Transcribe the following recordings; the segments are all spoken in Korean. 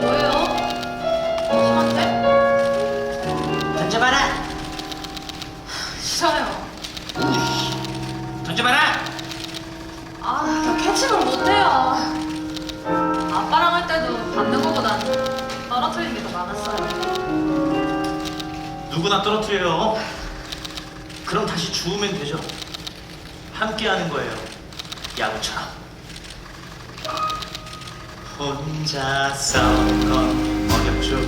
뭐예요? 심한데? 던져봐라. 싫어요. 던져봐라. 아, 저 캐치를 못해요. 아빠랑 할 때도 받는 것보단 떨어뜨리는 게 더 많았어요. 누구나 떨어뜨려요. 그럼 다시 주우면 되죠. 함께 하는 거예요. 야구처럼. 혼자 싸우는 건 어렵죠.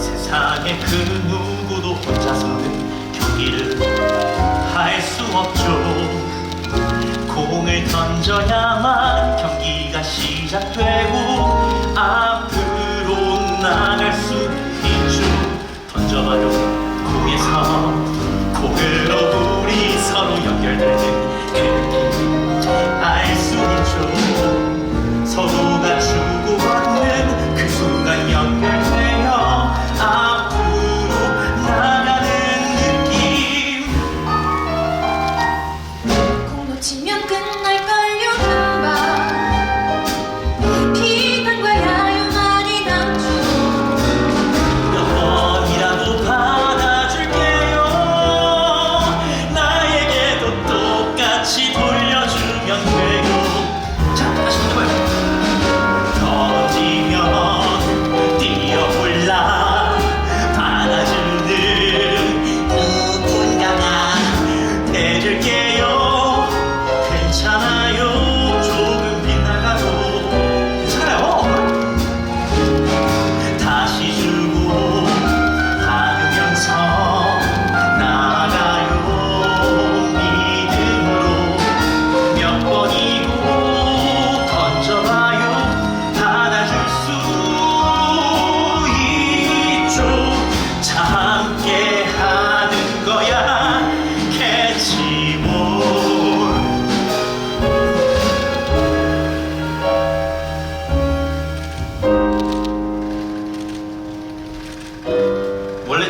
세상에 그 누구도 혼자서는 경기를 할 수 없죠. 공을 던져야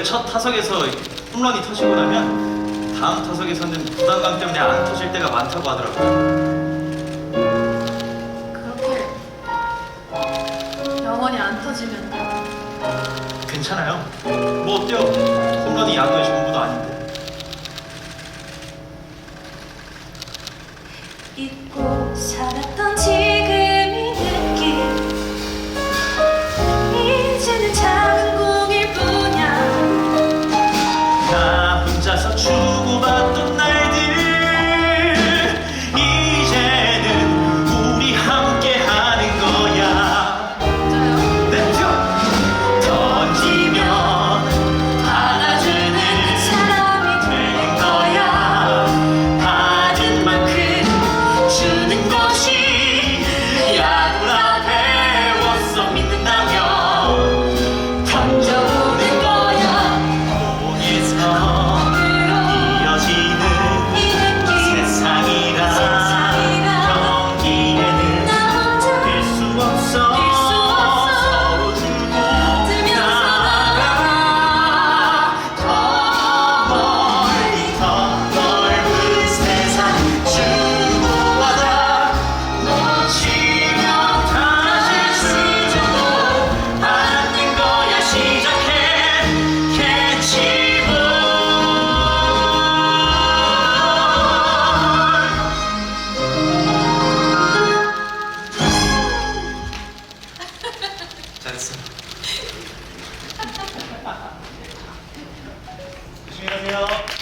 원래 첫 타석에서 홈런이 터지고 나면 다음 타석에서는 부담감 때문에 안 터질 때가 많다고 하더라고요. 그렇게 영원히 안 터지면 괜찮아요. 뭐 어때요? 홈런이 야구의 전부도 아닌데. 잊고 살았던 잘했어. 조심히 가세요.